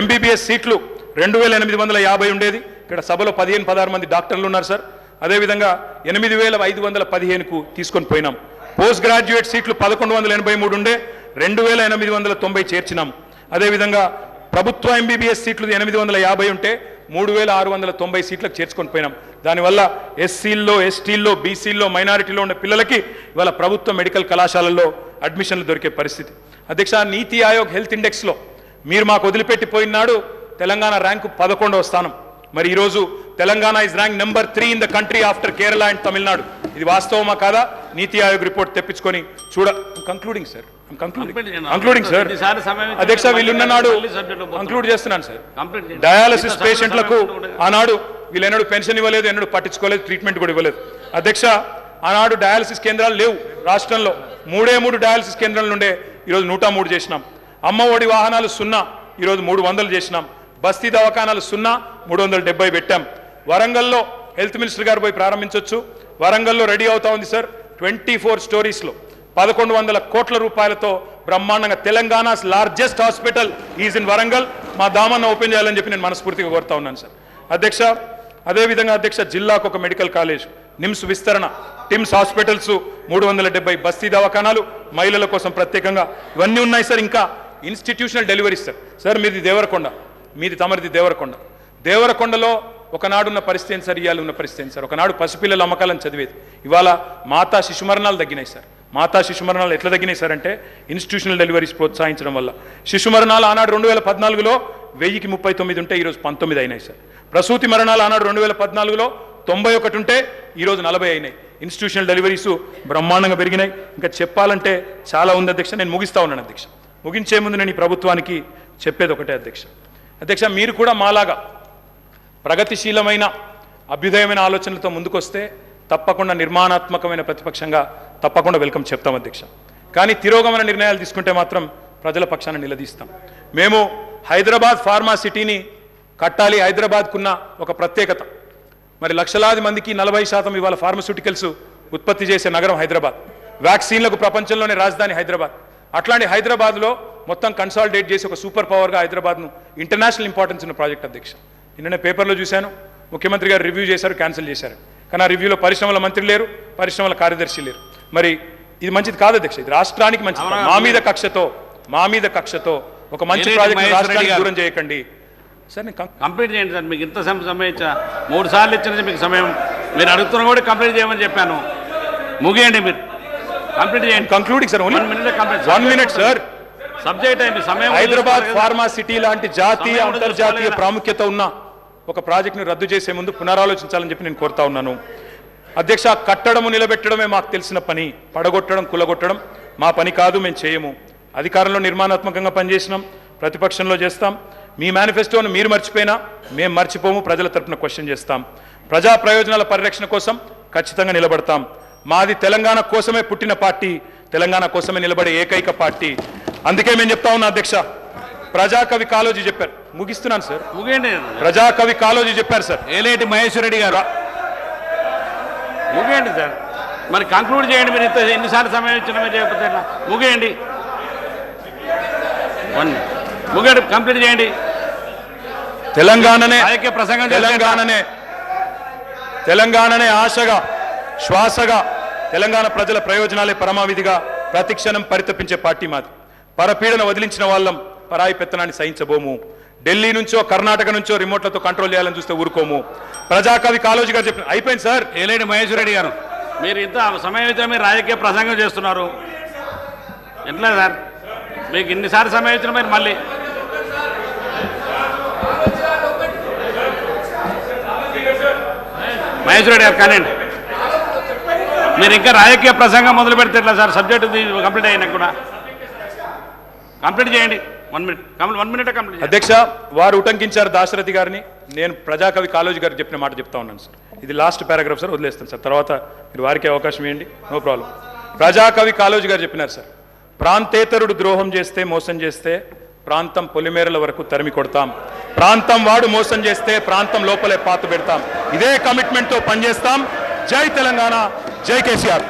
MBBS సీట్లు రెండు వేల ఎనిమిది వందల యాభై ఉండేది. ఇక్కడ సభలో పదిహేను పదహారు మంది డాక్టర్లు ఉన్నారు సార్. అదేవిధంగా ఎనిమిది వేల ఐదు వందల పదిహేనుకు తీసుకొని పోయినాం. పోస్ట్ గ్రాడ్యుయేట్ సీట్లు పదకొండు వందల ఎనభై మూడు ఉండే రెండు వేల ఎనిమిది వందల తొంభై చేర్చినాం. అదేవిధంగా ప్రభుత్వ ఎంబీబీఎస్ సీట్లు ఎనిమిది వందల యాభై ఉంటే మూడు వేల ఆరు వందల తొంభై సీట్లకు చేర్చుకొని పోయినాం. దానివల్ల ఎస్సీల్లో ఎస్టీల్లో బీసీల్లో మైనారిటీలో ఉన్న పిల్లలకి ఇవాళ ప్రభుత్వ మెడికల్ కళాశాలల్లో అడ్మిషన్లు దొరికే పరిస్థితి. అధ్యక్ష నీతి ఆయోగ్ హెల్త్ ఇండెక్స్లో మీరు మాకు వదిలిపెట్టిపోయినాడు తెలంగాణ ర్యాంకు పదకొండవ స్థానం. మరి ఈరోజు Telangana is rank number three in the country after Kerala and Tamil Nadu ఇది వాస్తవమా కాదా? నీతి ఆయోగ్ రిపోర్ట్ తెప్పించుకొని చూడ కంక్లూడింగ్ సార్ కంక్లూడింగ్ సార్? అధ్యక్ష వీళ్ళున్న నాడు మళ్ళీ subject లో పోతున్నాం. కంక్లూడ్ చేస్తున్నాను సార్. డయాలసిస్ పేషెంట్లకు. ఆనాడు వీళ్ళు ఎన్నడూ పెన్షన్ ఇవ్వలేదు. ఎన్నడూ పట్టించుకోలేదు ట్రీట్మెంట్ కూడా ఇవ్వలేదు. అధ్యక్ష ఆనాడు డయాలసిస్ కేంద్రాలు లేవు. రాష్ట్రంలో మూడే మూడు డయాలసిస్ కేంద్రాల నుండే ఈరోజు నూట మూడు చేసినాం. అమ్మ ఒడి వాహనాలు సున్నా. ఈరోజు మూడు వందలు చేసినాం. బస్తీ దవాఖానాలు సున్నా మూడు వందల డెబ్బై పెట్టాం. వరంగల్లో హెల్త్ మినిస్టర్ గారు పోయి ప్రారంభించవచ్చు వరంగల్లో రెడీ అవుతా ఉంది సార్ ట్వంటీ ఫోర్ స్టోరీస్లో పదకొండు వందల కోట్ల రూపాయలతో బ్రహ్మాండంగా Telangana largest hospital is in Warangal. మా దామన్న ఓపెన్ చేయాలని చెప్పి నేను మనస్ఫూర్తిగా కోరుతా ఉన్నాను సార్. అధ్యక్ష అదేవిధంగా అధ్యక్ష జిల్లాకు ఒక మెడికల్ కాలేజ్ నిమ్స్ విస్తరణ టిమ్స్ హాస్పిటల్స్ మూడు వందల డెబ్బై బస్తీ దవాఖానాలు మహిళల కోసం ప్రత్యేకంగా. ఇవన్నీ ఉన్నాయి సార్ ఇంకా. ఇన్స్టిట్యూషనల్ డెలివరీ సార్ సార్ మీది దేవరకొండ. మీది తమరిది దేవరకొండ. దేవరకొండలో ఒకనాడున్న పరిస్థితి ఏంటి సార్? ఇవాళ ఉన్న పరిస్థితి ఏంటి సార్? ఒకనాడు పసిపిల్లల అమ్మకాలను చదివేది. ఇవాళ మాతా శిశు మరణాలు తగ్గినాయి సార్. మాతా శిశుమరణాలు ఎట్లా తగ్గినాయి సార్ అంటే ఇన్స్టిట్యూషనల్ డెలివరీస్ ప్రోత్సహించడం వల్ల. శిశు మరణాలు ఆనాడు రెండు వేల పద్నాలుగులో వెయ్యికి ముప్పై తొమ్మిది ఉంటే ఈరోజు పంతొమ్మిది అయినాయి సార్. ప్రసూతి మరణాలు ఆనాడు రెండు వేల పద్నాలుగులో తొంభై ఒకటి ఉంటే ఈరోజు నలభై అయినాయి. ఇన్స్టిట్యూషనల్ డెలివరీస్ బ్రహ్మాండంగా పెరిగినాయి. ఇంకా చెప్పాలంటే చాలా ఉంది అధ్యక్ష. నేను ముగిస్తా ఉన్నాను అధ్యక్ష. ముగించే ముందు నేను ఈ ప్రభుత్వానికి చెప్పేది ఒకటే అధ్యక్ష. అధ్యక్ష మీరు కూడా మాలాగా ప్రగతిశీలమైన అభ్యుదయమైన ఆలోచనలతో ముందుకొస్తే తప్పకుండా నిర్మాణాత్మకమైన ప్రతిపక్షంగా తప్పకుండా వెల్కమ్ చెప్తాం అధ్యక్ష. కానీ తిరోగమన నిర్ణయాలు తీసుకుంటే మాత్రం ప్రజల పక్షాన నిలదీస్తాం. మేము హైదరాబాద్ ఫార్మా సిటీని కట్టాలి హైదరాబాద్కున్న ఒక ప్రత్యేకత. మరి లక్షలాది మందికి నలభై శాతం ఇవాళ ఫార్మస్యూటికల్స్ ఉత్పత్తి చేసే నగరం హైదరాబాద్. వ్యాక్సిన్లకు ప్రపంచంలోనే రాజధాని హైదరాబాద్. అట్లాంటి హైదరాబాద్లో మొత్తం కన్సాలిడేట్ చేసి ఒక సూపర్ పవర్గా హైదరాబాద్ను ఇంటర్నేషనల్ ఇంపార్టెన్స్ ఉన్న ప్రాజెక్ట్ అధ్యక్ష. నిన్ననే పేపర్లో చూశాను. ముఖ్యమంత్రి గారు రివ్యూ చేశారు క్యాన్సిల్ చేశారు. కానీ ఆ రివ్యూలో పరిశ్రమల మంత్రి లేరు పరిశ్రమల కార్యదర్శి లేరు. మరి ఇది మంచిది కాదు అధ్యక్ష ఇది రాష్ట్రానికి మంచిది. మా మీద కక్షతో మా మీద కక్షతో ఒక మంచి ప్రాజెక్ట్ రాష్ట్రానికి దూరం చేయకండి. సార్ నేను కంప్లీట్ చేయండి సార్ మీకు ఇంత సమయం సమయం ఇచ్చా. మూడు సార్లు ఇచ్చిన మీకు సమయం. మీరు అడుగుతున్న కూడా కంప్లీట్ చేయమని చెప్పాను. ముగియండి మీరు. కంప్లీట్ చేయండి. Concluding sir only minute complete one minute sir subject అయింది సమయం హైదరాబాద్. ఫార్మా సిటీ లాంటి జాతీయ అంతర్జాతీయ. ప్రాముఖ్యత ఉన్న ఒక ప్రాజెక్టును రద్దు చేసే ముందు పునరాలోచించాలని చెప్పి నేను కోరుతా ఉన్నాను. అధ్యక్ష కట్టడము నిలబెట్టడమే మాకు తెలిసిన పని. పడగొట్టడం కులగొట్టడం మా పని కాదు మేము చేయము. అధికారంలో నిర్మాణాత్మకంగా పనిచేసినాం ప్రతిపక్షంలో చేస్తాం. మీ మేనిఫెస్టోను మీరు మర్చిపోయినా మేము మర్చిపోము ప్రజల తరపున క్వశ్చన్ చేస్తాం. ప్రజా ప్రయోజనాల పరిరక్షణ కోసం ఖచ్చితంగా నిలబడతాం. మాది తెలంగాణ కోసమే పుట్టిన పార్టీ తెలంగాణ కోసమే నిలబడే ఏకైక పార్టీ. అందుకే మేము చెప్తా ఉన్నా అధ్యక్ష ప్రజాకవి కాలోజీ చెప్పారు. ముగిస్తున్నాను సార్. ముగియండి. ప్రజాకవి కాలోజీ చెప్పారు సార్. ఏలేటి మహేశ్వర రెడ్డి గారు? ముగియండి సార్. మరి కంక్లూడ్ చేయండి మీరు ఇంత ఎన్నిసార్లు సమయం ఇచ్చిన చేయకపోతే? ముగియండి. వన్ ముగియండి కంప్లీట్ చేయండి. తెలంగాణనే రాజకీయ ప్రసంగం? తెలంగాణనే తెలంగాణనే ఆశగా శ్వాసగా తెలంగాణ ప్రజల ప్రయోజనాలే పరమావిధిగా ప్రతిక్షణం పరితపించే పార్టీ మాది. పరపీడన వదిలించిన వాళ్ళం పరాయి పెత్తనాన్ని సహించబోము. ఢిల్లీ నుంచో కర్ణాటక నుంచో రిమోట్లతో కంట్రోల్ చేయాలని చూస్తే ఊరుకోము. ప్రజాకవి కాలోజీ గారు చెప్పిన అయిపోయింది సార్? ఏలేని మహేశ్వర రెడ్డి గారు మీరు ఇంత సమయం మీరు రాజకీయ ప్రసంగం చేస్తున్నారు. ఎట్లా సార్? మీకు ఇన్నిసార్లు సమయం ఇచ్చిన మీరు మళ్ళీ? మహేశ్వర రెడ్డి గారు కానివ్వండి. మీరు ఇంకా రాజకీయ ప్రసంగం మొదలు పెడితే ఎట్లా సార్? సబ్జెక్ట్ కంప్లీట్ అయినా కూడా. కంప్లీట్ చేయండి. One minute one minute complete అధ్యక్ష వారు ఉటంకించారు దాశరథి గారిని. నేను ప్రజాకవి కాలోజీ గారికి చెప్పిన మాట చెప్తా ఉన్నాను సార్. ఇది లాస్ట్ పారాగ్రాఫ్ సార్. వదిలేస్తాను సార్. తర్వాత మీరు వారికి అవకాశం ఇవ్వండి. నో ప్రాబ్లం ప్రజాకవి కాలేజీ గారు చెప్పినారు సార్. ప్రాంతేతరుడు ద్రోహం చేస్తే మోసం చేస్తే ప్రాంతం పొలిమేరల వరకు తరిమి కొడతాం. ప్రాంతం వాడు మోసం చేస్తే ప్రాంతం లోపలే పాత పెడతాం. ఇదే కమిట్మెంట్తో పనిచేస్తాం. జై తెలంగాణ. జై కేసీఆర్.